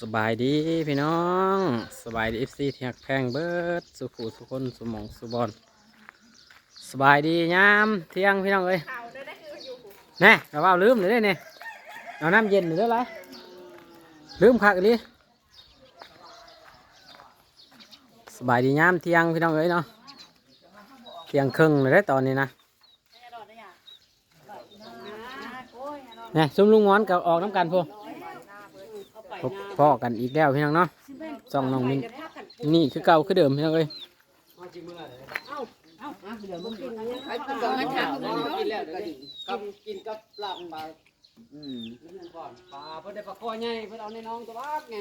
สบายดีพี่น้อง สบายดีเอฟซีที่หักแพงเบิดสุขุสุคนสุหมองสุบอลสบายดียามเที่ยงพี่น้องเอ้ยแน่เราว่าลืมเลยเด้เนี่ยเอาน้ำเย็นหรืออะไรลืมคักอีหลิสบายดียามเที่ยงพี่น้องเอ้ยเนาะเที่ยงครึ่งเลยได้อตอนนี้นะเนี่ยซุ่มลุงงอนกับออกน้ำกันพวกพ่อกันอีกแล้วพี่น้องเนาะส่องน้องมินนี่คือเก่าคือเดิมพี่น้องเอ้ยไปกินกับามว่ากินแล้วก็ดีกับกินกับลาบปลาอืมนี่ก่อนปลาเพิ่นได้ปลาคอใหญ่เพิ่นเอาในน้องตัวบักไง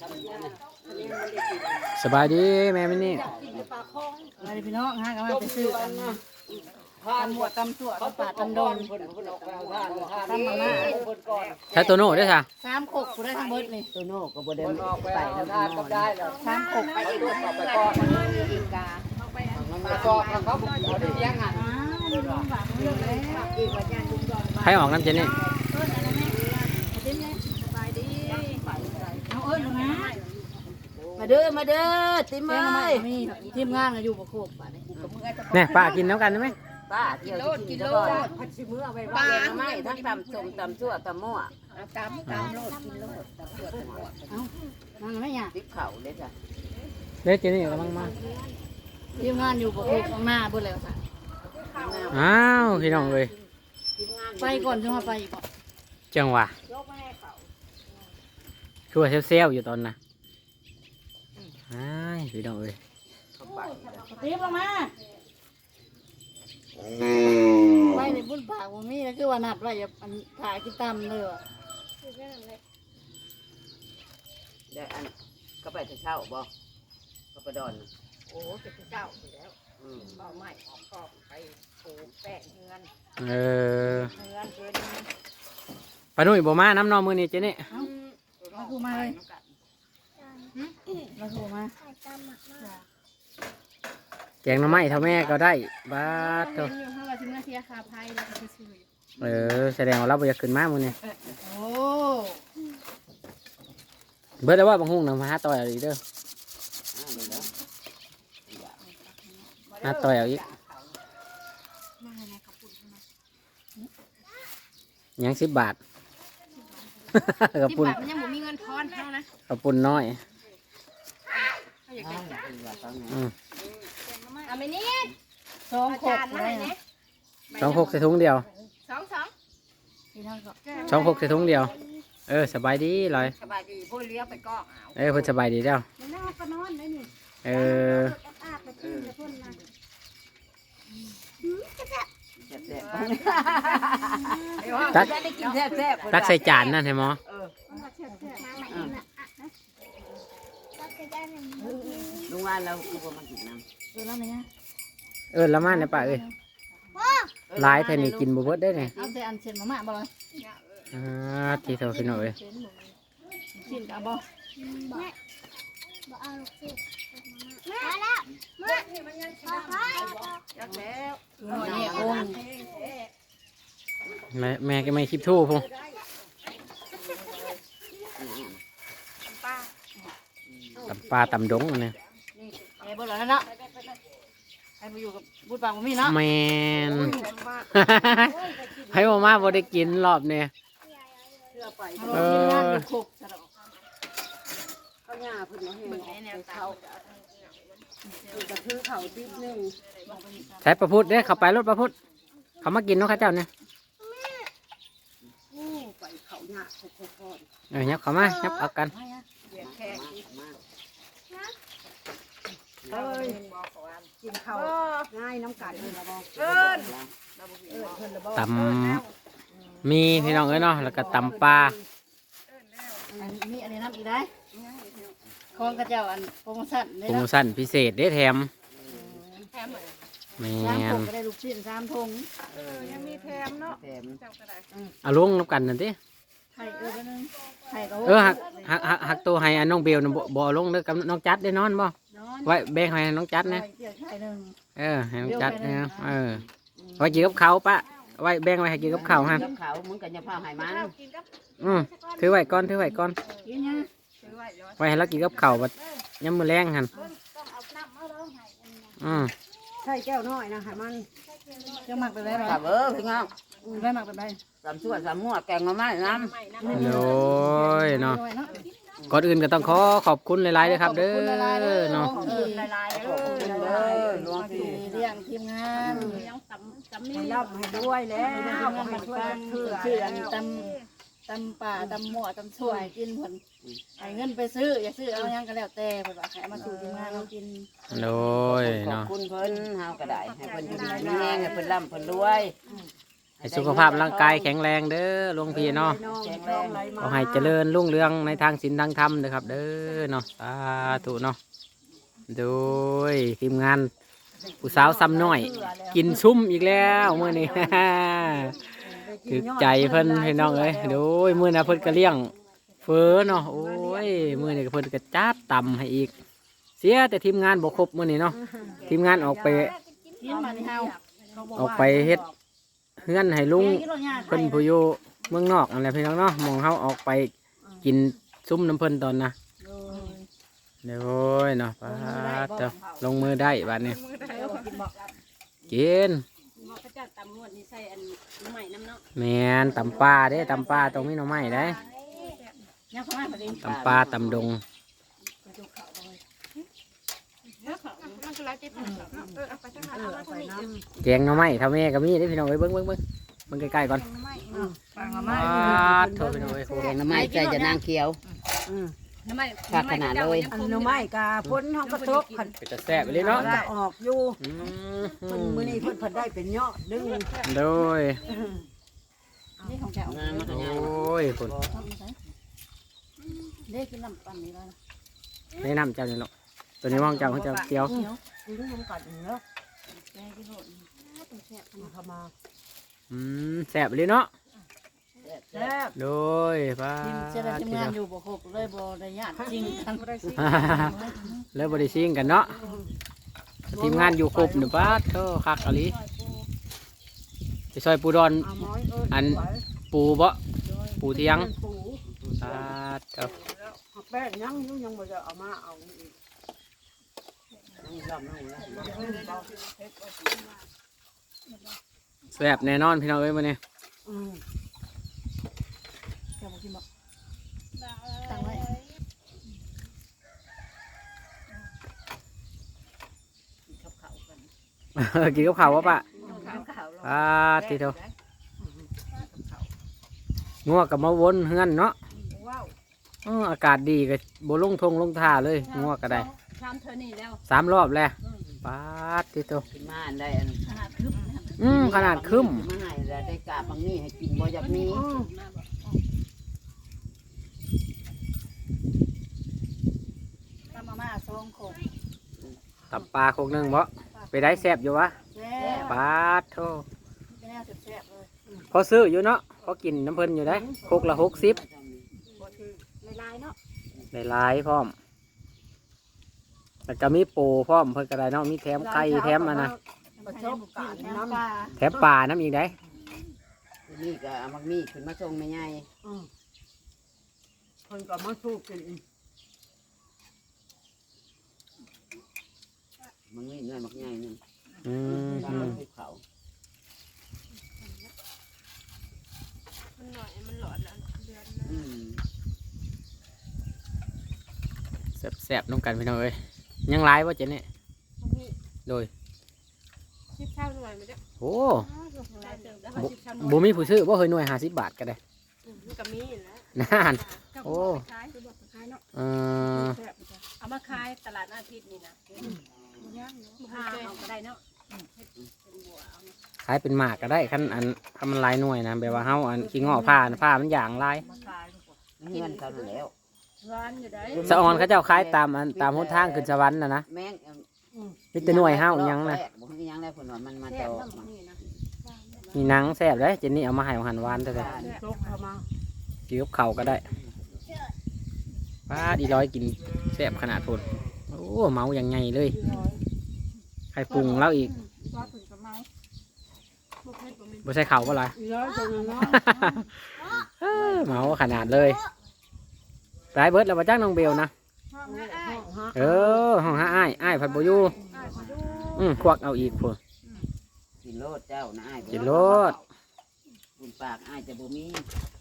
ทำอย่างนั้นอันนี้มันได้กินสบายดีแม่มินนี่อะไรพี่น้องฮะกำลังไปซื้อกัน นะทานตำหัวตำสั่วเขาตำปาป่าดตำตำดดออนนเพิ่นเพิ่นออกไปเอาทานทานตำมาม่าเพิ่นก่อนใช้ตัวโน่ด้วยค่ะสามขกกูได้ทั้งเบิดนี่ตัวโน่ก็บ่ได้เพิ่นออกไปไปเอาแล้วทานก็ได้แล้วสามขกไปไปอีกดูต่อไปก่อนมันมาสอบแล้วเขาเอาได้เลี้ยงอะอ้าวลุงหวังเรื่องแล้วอีกว่าญาติลุงดอนใครออกน้ำเจนนี่เอาเอ้ยลุงนะมาเด้อมาเด้อติมเอ้เอ้ยยมีทีมงานก็อยู่บ่ครบป่ะนี่เนี่ยป้ากินน้ำกันได้ไหม ป้าเที่ยวสิกินแล้วก็พัดสิมื้อเอาไว้ว่าแกงไม่ทั้งตำส้มตำซั่วตำมั่วตามตามโลดกินโลดเอ้านั่นไม่ยากติบเข่าเลยจ้ะเด็กเจนนี่กำลังมาทีมงานอยู่บ่ครบข้างหน้าเบิดแล้วค่ะอ้าวพี่น้องเลยไปก่อนจะมาไปอีกบ่จังหวะคือว่าเซลล์ๆอยู่ตอนน่ะอ้ายพี่น้องเลยตีบลงมา ไปในบุญปากบ่มีแล้วคือว่านัดไว้อย่าอันถ่ายกินตำเลยว่ะได้อันก็ไปแต่เช้าบ่ก็ไปดอนโอ้จะเป็นเจ้าอยู่แล้วอืมเอาไม้ออกกอบไปปลูกแป้งเงินเออเงินเกินปานุ่ยบ่มาน้ำนองมือนี่เจนี่มาคูมาเลยมาคูมาแก งหน้ำไม้เท่าแม่ก็ได้บ้าดเถเงิอะนอยู่ข้างว่าที่เมื่อเทียคาไพ่แล้วก็ซื้อเออแสดงว่าเราบ่อยากขึ้นมามือนี่โอ้เบิดแล้วว่าบางหุ่งนำมาหาต่อยเอาอีกเด้ออ่าเลยแล้วหาต่อยเอาอีกมาให้ในกระปุกนะยังสิบบาท กระที่ปุ่นบาทมันยังบ่มีเงินทอนเท่านะกระปุ่นน้อย เขาอยากได้เป็นว่าตอนนี้อืม เอาไม่นิดสองขจาบนมาเลให้ยเนี่นะยสองหกใส่ถุงเดียวสองสองพี่น้องก็สองหกใส่ถุงเดียว เออสบายดีเลยสบายดีพูดเลี้ยวไปกอกเอาเออเพิ่นสบายดีแล้วมันน่าก็นอนได้นี่เอออาบไปขึ้นไปพ่นนะแซ่บตักๆได้กินแซ่บๆตักใส่จานนั่นให้หมอ เออมาเชื่อเชื่อมาใหม่นะลุง ว่าเราคือบ่มากินน้ำดูแล้วไหมเนี่ยเออละมาเนี่ยป้าเอ้ยหลายแท่นี่กินบ่เบิดได้เนี่ยเอาแต่อันเช่นมาม่าบ่เลยอ่าที่เท่าพี่น้อยเอ้ยกินกับบ่จักแล้วหน่อยเนี่ยโองแม่แม่ก็ไม่คลิปทู่พุ่งป้าตำปลาตำดงอันเนี่ย ไอ้บ่เลยเนาะให้ไปอยู่กับบุญปากบ่มีเนาะแมน ให้มามาบ่ได้กินรอบเนี่ยเอออยู่ครบซะดอกเขาหญ้าเพิ่นมาให้เบิ่งไอ้แนวตาก็คือเขาติบนึงใช้ประพุทธเด้อเข้าไปรถประพุทธเขามากินเนาะข้าเจ้าเนี่ยโอ้ไปเขาหญ้าโคตรเออยับเข้ามายับเอากันเบียดแค่ๆมา เอ้ยบอกว่ากินข้าวง่ายน้ำกัดเลยละบ่เอิ้นตำมีพี่น้องเอ้ยเนาะแล้วก็ตำปลาอันนี้อันนี้น้ำอีกได้ของกระเจ้าอันโปรโมชั่นโปได้รโมเนาะชั่นพิเศษเด้แถมแถมเหมือนแมสามนถุงก็ได้ลูกชิ้นสามถุงเออยังมีแถมเนาะแถมเจ้าก็ได้เอาลงน้ำกันนั่นติไข่เออก็นึงไข่ก็เออหักหักหักหักตัวให้อันน้องเบลน่ะบ่บ่เอาลงเด้อกับน้องจัดได้นอนบ่นอน ไว้แบ่งให้น้องจัดนะไข่เกี่ยวไข่หนึ่งเออให้น้องจัดนะเออไว้กินกับเขาวปะไว้แบ่งไว้ให้กินกับข้าวฮะกับเขามึงกันจะพาให้มันข้าวกินกับอืมถือไว้ก่อนถือไว้ก่อนกินยังซื้อไว้เดี๋ยวไว้ให้เรากินกับข้าวบัดยามมื้อแรงหั่นอืมใช่แก้วน้อยนะให้มันจะหมักไปได้ไหมกับเออพี่น้องได้หมักไปได้สามส่วนสามหัวแกงมาไม้น้ำโอ้ยเนาะด้วยเนาะ ก่อนอื่นก็ต้องขอขอบคุณหลายๆเลยครับ เด้ขอบคุณหลายๆเด้ออเนาะขอบคุณหลายๆเด้อเด้อหลวงที่พี่เลี้ยงทีมงานให้รับให้ด้วยแล้วทีมงานมาช่วยชื่อชื่ออันตำตำป่าตำหม้อตำช่วยกินผลให้เงินไปซื้อ อย่าซื้อเอายังก็แล้วแต่เพิ่นว่าให้เอามาสู่ทีมงานเรากินโดยขอบเนาะ คุณเพิ่นเฮาก็ได้ให้เพิ่นอยู่ดีมีแรงให้เพิ่นร่ำเพิ่นรวย ให้สุขภาพร่างกายแข็งแรงเด้อหลวงพี่เนาะน้องแข็งน้แรองงไหลมาขอให้เจริญรุ่งเรืองในทางศีลทางธรรมเด้อครับ เด้อเนาะสาธุเนาะโดยทีมงานผู้สาวซ้ำน้อย กินชุ่มอีกแล้วมื้อนี้ ถึกใจเพิ่นพี่น้องเอ้ยโดยมื้อน่ะเพิ่นก็เลี้ยงเฟอเนาะโอ้ยมื้อนี้ก็เพิ่นก็จัดตำให้อีก เสียแต่ทีมงานบ่ครบมื้อนี้เนาะทีมงานออกไปกินมาที่เฮาเขาบออกไปเฮ็ดเฮือนให้ลุงกินรถยากเพิ่นผู้อยู่เมืองนอกอะไรพี่น้องเนาะหมองเฮาออกไปกินซุ้มน้ำเพิ่นตอนนะเดี๋ยวโอ้ยเนาะป้าดเจ้าลงมือได้บัดนี้กินหมอกระจัดตำนวดนี่ใส่อันใหม่น้ำเนาะแมนตำปลาเด้ตำปลาตรงนี้หน่อไม้ได้ยังเข้ามาพอดีตำปลาตำดง มันก็ไล่เจ็บหัวเนาะเออเอาไปจังหวัดเอามาทางนี้แกงหน่อไม้เท่าแม่ก็มีเด้พี่น้องเอ้ยเบิ่งเบิ่งเบิ่งเบิ่งใกล้ๆก่อนฟังมาป้มาาดโทษพี่น้องเอ้ยโหแกงน้ำไม้ใจจะนางเขียว น้ำไม้ขาดขนาดเลยอันน้ำไม้กาพ้นห้องกระทบขันเป็นจะแซ่บไปเลยเนาะจะออกอยู่อืเพิ่นมมื้อนี้เพิ่นเพิ่นได้เป็นยอดดึงโดยนี่ของแกมามาโอทางนี้้ยคนเด็กกินน้ำปั่นนี่เลยแนะนำเจ้านี่เนาะ ตัวนี้ว่างเจ้าเขาเจ้าเกียวดึงน้ำกัดเนาะแกกินโหดเข้ามาอืมแซ่บเลยเนาะแซ่บโดยป้าทีมเชื่อทีมงานอยู่บ่ครบเลยบ่ได้ญาติจริงกันบ่ได้สิแล้วบริซิงกันเนาะทีมงานอยู่ครบหนึ่งป้าเท่าคักอะลีไปซอยปูดอนเอาหมอยเอิ้อันไหวปูบ่ปูเทียงปูป้าเท่าแป้งยังอยู่ยังบ่ได้เอามาเอาอีก แซ่บแน่นอนพี่น้องเอ้ยมื้อนี้อืมแกบ่กินบ่ตั้งไว้กินกับข้าววะปะป้าทีเดียวงัวกับมาวนเฮือนเนาะว้าวเอออากาศดีก็บ่ลงทงลงท่าเลยงัวก็ได้ ทำเธอนี่แล้วสามรอบแล้วป้าทีเดียวขึ้นมาอันได้อันขนาดคึบนะครับอืมขนาดคึมมาให้แล้วได้กาบบางนี่ให้กินบ่อยากมีอืมตำมาม่าซองโคกตับปลาโคกหนึงบ่ไปได้แซ่บอยู่วะแซ่บป้าโทเป็นแนวแซ่บเลยพอซื้ออยู่เนาะพอกินน้ำเพิ่นอยู่ได้โคกละหกสิบลายๆเนาะได้หลายพร้อม แล้วก็มีปูพร้อมเพิ่นก็ได้เนาะมีแถมไก่แถมอันนะประสบการณ์น้ำปลาแถมปลาน้ำอีกได้นี่ก็เอามักมีขึ้นมาส่งแม่ใหญ่อืมเพิ่นก็มาสู้กินมักมีเนื้อมักใหญ่นึงอืมตามอืมภูเขามันหน่อยมันหลอดแล้วเดือนอืมแซ่บๆน้องกันพี่น้องเอ้ย ยังหลายว่าเจเนี่ยนี้โดยชิบข้าวหน่อยไม่ได้โอ้หลายเติมแล้วบ่บ่มีผู้ซื้อบ่เคยหน่วยห้าสิบบาทก็ได้มันก็มีแล้วนานโอ้ขายคือบอกขายเนาะเออแซ่บจ้ะเอามาขายตลาดอาทิตย์นี่นะบ่ย่างเนาะพาเอาก็ได้เนาะขายเป็นหมากก็ได้คันอันคันมันหลายหน่วยนะแบบว่าเฮาอันขี้งอผ้าน่ะผ้ามันอย่างหลายเงินเขาแล้ว ร้านอยู่ได้สะออนเขาเจ้าขายตามอันตามหนทางขึ้นสวรรค์น่ะนะแม่งมีแต่หน่วยเฮาอีหยังนะบ่มีหยังแล้วเพิ่นว่ามันมาต่อมามีหนังแซ่บเลยเจนนี่เอามาให้หันหวานเท่าไหร่จกเข้ามากินกับข้าวก็ได้ป้าดีร้อยกินแซ่บขนาดทนโอ้เมาอย่างไงเลยไข่ปรุงแล้วอีกว่าถึงกับเมาบ่เผ็ดบ่มีบ่ใช่เขาบ่ล่ะร้อยจังเนาะ เออเมาขนาดเลย รายเบิดแล้วบ่จักน้องเบลนะห้องให้อ้ายเออห้องหาอ้ายอ้ายพัดบ่อยู่อ้ายขอดูอืมควักเอาอีกพุ่น กินโลดเจ้านะอ้ายกินโลด บุญปากอ้ายจะบ่มี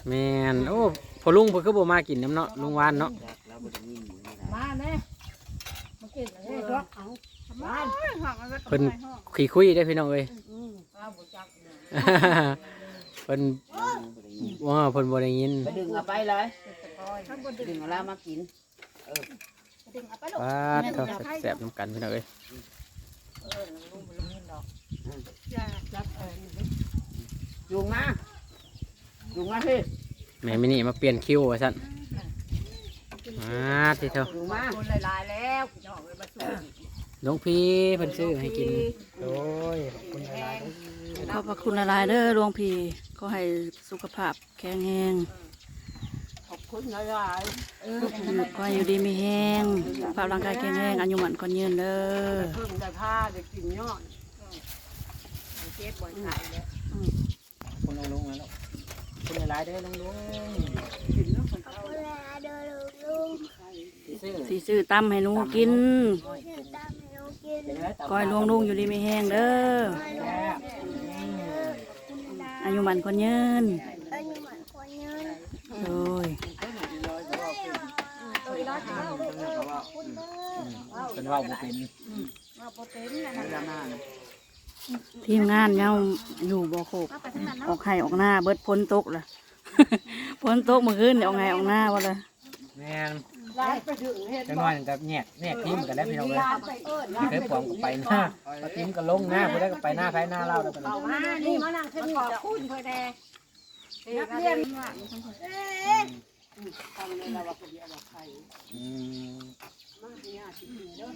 แม่นโอ้พอลุงเพิ่นคือบ่มากินน้ำเนาะลุงวานเนาะจักแล้วบ่ได้ยินอยู่นี่ล่ะมาแน่มากินอะไรรถเอาบ้านห้องเอาไว้กับเพิ่นไว้ห้องคุยคุยได้อพี่น้องเอ้ยป้าบุจักเพิ่นบ่ได้ยิน ว่าเพิ่นบ่ได้ยินไปดึงเอาไปเลยข้างบนไป ดึดึงงเอาแล้วมากินดึงเอาไปลูกว้าเท่าแซ่บๆน้ำกันพี่น้องเอ้ยอย่ายุงมายุงมาพี่แม่มินี่มาเปลี่ยนคิวว่าซั่นมาที่เท่ายุงมาคนหลายๆแล้วพี่น้องเลยมาสู้หลวงพี่เพิ่นซื้อให้กินโอ้ยขอบคุณหลายขอบพระคุณหลายๆเด้อหลวงพี่ก็ให้สุขภาพแข็งแรงขอบ คุณหลายก็อยู่ดีมีแห้งภาพร่างกายแข็งแรงอายุหมันคนยืนเด้อเพิ่งได้ผ้าได้กินยอดเจ็บบ่อยไข้แล้วคุณลุงลงนลูกคุณหลายๆเด้อลุงลงกินแล้วมันซื้อสิซื้อตำให้หนูกินก้อยลวงลุงอยู่ดีไมีแห้งเด้ออายุหมันคนยืนโดย เป็นว่าบ่เป็นทีมงานเงาอยู่บ่ครบออกไข่ออกหน้าเบิดพ้นตกล่ะ พ้นตกเมื่อคืนเดี๋ยวออกไงออกหน้าว่าเลยแม่นลายไปถึงเห็ดจังหน่อยกับแยกแยกทีมกันได้พี่น้องเอ้ยเคยปลอมก็ไปหน้าพอทีมก็ลงหน้าผู้ได้ก็ไปหน้าใครหน้าเราได้ไปเลยมานี่มานั่งขึ้นขอบคุณเพื่อแดนักเรียน ทำในเราว่าคนเดียวว่าใครอืมมาเนี่ยสิเด้อ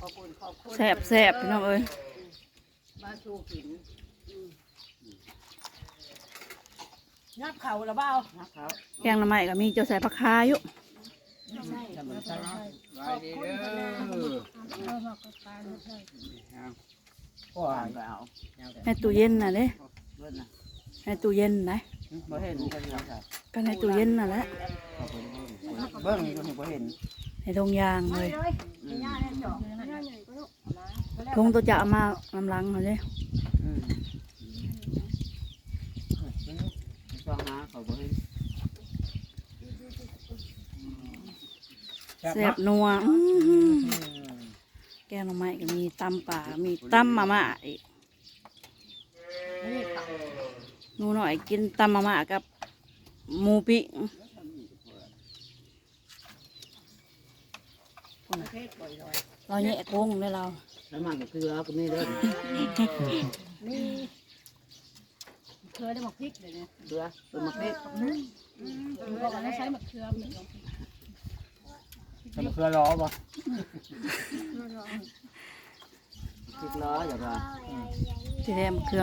ขอบคุณขอบคุณแสบแสบพี่น้องเอ้ยมาชูกินงับเข่าละเบ้าแกงหน้ำไม้ก็มีเจ้าใส่ผักคาอยู่ไปดีเด้อพ่อผ่านไปเอาให้ตู้เย็นน่ะเด้เบิ่นน่ะให้ตู้เย็นนะ บ่เห็นกันแล้วครับก็ให้ตู้เย็นน่ะแหละเบิ่งอยู่นี่บ่เห็นให้ทงยางเลยทงตัวจะเอามาลำลังเขาเลยอืมช่องหาเขาบ่เห็นแสบนัวอื้อหือแกงหน้ำไม้ก็มีตำป่ามีตำมาม่าอีก นูหน่อยกินตำมาม่ากับหมูปิ้งเราแยกวงเลยเราแล้วมันก็คือเอาก็มีเด้อเคยได้หมกพริกเลยเนี่ยเสือเป็นมะเขือบอกว่าใช้หมกเขือทำเครือล้อบ่พริกล้ออย่างว่าที่แรกหมกเขือ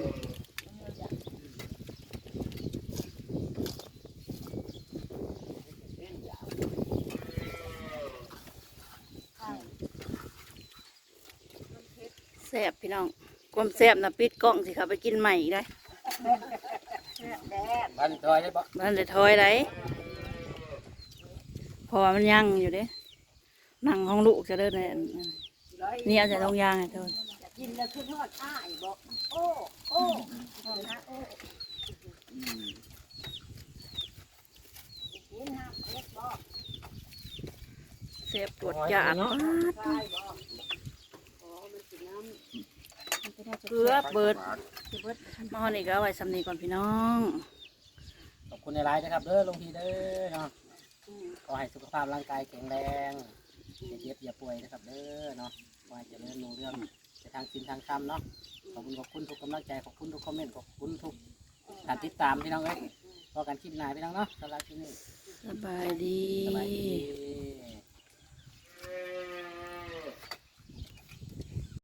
แซ่บพี่น้องความแซ่บนะปิดกล้องสิครับไปกินใหม่อีกได้บ้านจอยได้บ่บ้านเลยถอยได้เพอมันยังอยู่เด้หนังของลูกจะเดินในอันนั้นนี่เอาใส่ตรงยางให้เธอกินแล้วคือทอดอ้ายบอกโอ้โอ้นะโอ้กินน้ำเล็กบอกแซ่บปวดจาดเนาะใช่บอกอ๋อ มันกินน้ำเพื่อเบิดมาหอนี่ก็เอาไว้สำนีก่อนพี่น้องขอบคุณในไลน์นะครับเด้อหลวงพี่เด้อเนาะขอให้สุขภาพร่างกายแข็งแรงอย่าเจ็บอย่าป่วยนะครับเด้อเนาะขอให้เจริญรุ่งเรื่องในทางศีลทางธรรมเนาะขอบคุณขอบคุณทุกกำลังใจขอบคุณทุกคอมเมนต์ขอบคุณทุกการติดตามพี่น้องเอ้ยพอกันคลิปหน้าพี่น้องเนาะสำหรับคลิปนี้สบายดีสบายดี